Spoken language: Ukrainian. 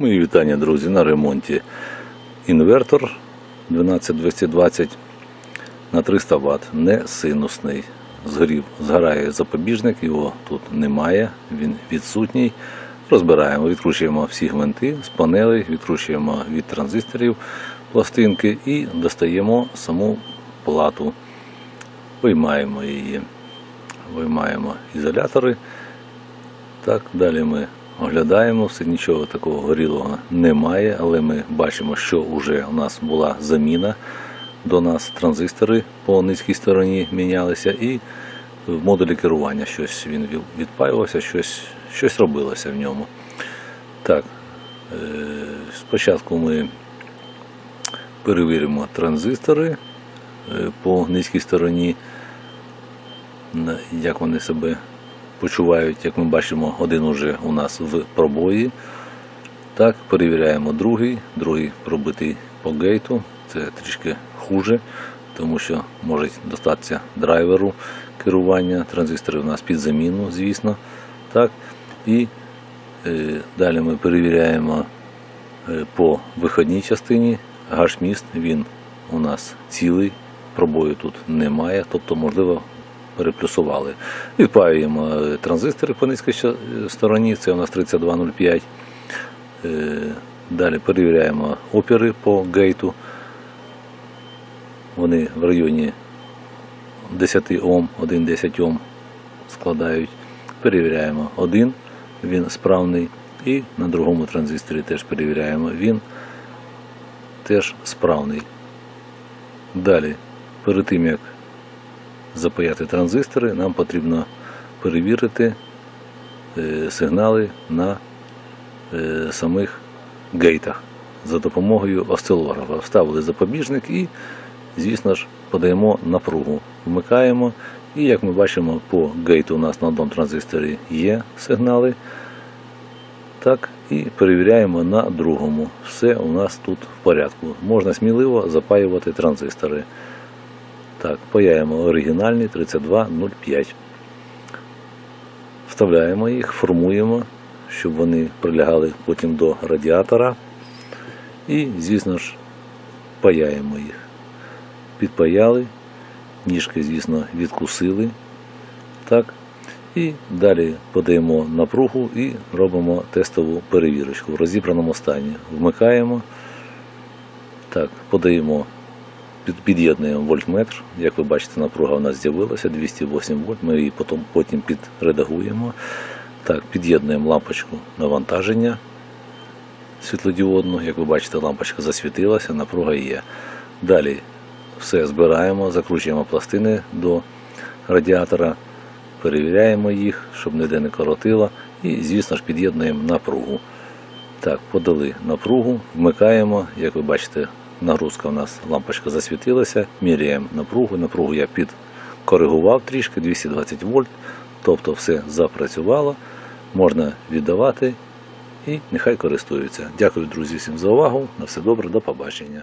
Мої вітання, друзі, на ремонті інвертор 12220 на 300 Вт, не синусний. Згорів, згорає запобіжник, його тут немає, він відсутній. Розбираємо, відкручуємо всі гвинти з панелей, відкручуємо від транзисторів пластинки і достаємо саму плату. Виймаємо її, виймаємо ізолятори. Так, далі ми оглядаємо, все нічого такого горілого немає, але ми бачимо, що вже у нас була заміна. До нас транзистори по низькій стороні мінялися, і в модулі керування щось він відпаювався, щось, щось робилося в ньому. Так, е, спочатку ми перевіримо транзистори е, по низькій стороні, як вони себе почувають, як ми бачимо, один уже у нас в пробої. Так, перевіряємо другий, другий пробитий по гейту. Це трішки хуже, тому що може достатися драйверу керування. Транзистори у нас під заміну, звісно. Так. І е, далі ми перевіряємо е, по виходній частині. Гашміст він у нас цілий, пробою тут немає, тобто, можливо, переплюсували. Відпаюємо е, транзистори по низькій стороні, це у нас 3205. Е, Далі перевіряємо опіри по гейту. Вони в районі 10 Ом, 1-10 Ом складають. Перевіряємо один, він справний. І на другому транзисторі теж перевіряємо, він теж справний. Далі, перед тим як запаяти транзистори, нам потрібно перевірити е, сигнали на е, самих гейтах за допомогою осцилографа. Вставили запобіжник і, звісно ж, подаємо напругу. Вмикаємо. І як ми бачимо, по гейту у нас на одному транзисторі є сигнали. Так, і перевіряємо на другому. Все у нас тут в порядку. Можна сміливо запаювати транзистори. Так, паяємо оригінальні 3205. Вставляємо їх, формуємо, щоб вони прилягали потім до радіатора. І, звісно ж, паяємо їх. Підпаяли, ніжки, звісно, відкусили. Так. І далі подаємо напругу і робимо тестову перевірочку в розібраному стані. Вмикаємо. Так, подаємо, під'єднуємо вольтметр. Як ви бачите, напруга у нас з'явилася 208 вольт. Ми її потім, потім підредагуємо. Так, під'єднуємо лампочку навантаження світлодіодну. Як ви бачите, лампочка засвітилася, напруга є. Далі все збираємо, закручуємо пластини до радіатора, перевіряємо їх, щоб ніде не коротило. І, звісно ж, під'єднуємо напругу. Так, подали напругу, вмикаємо. Як ви бачите, нагрузка у нас лампочка засвітилася, міряємо напругу. Напругу я підкоригував трішки 220 вольт. Тобто все запрацювало, можна віддавати і нехай користуються. Дякую, друзі, всім за увагу. На все добре, до побачення.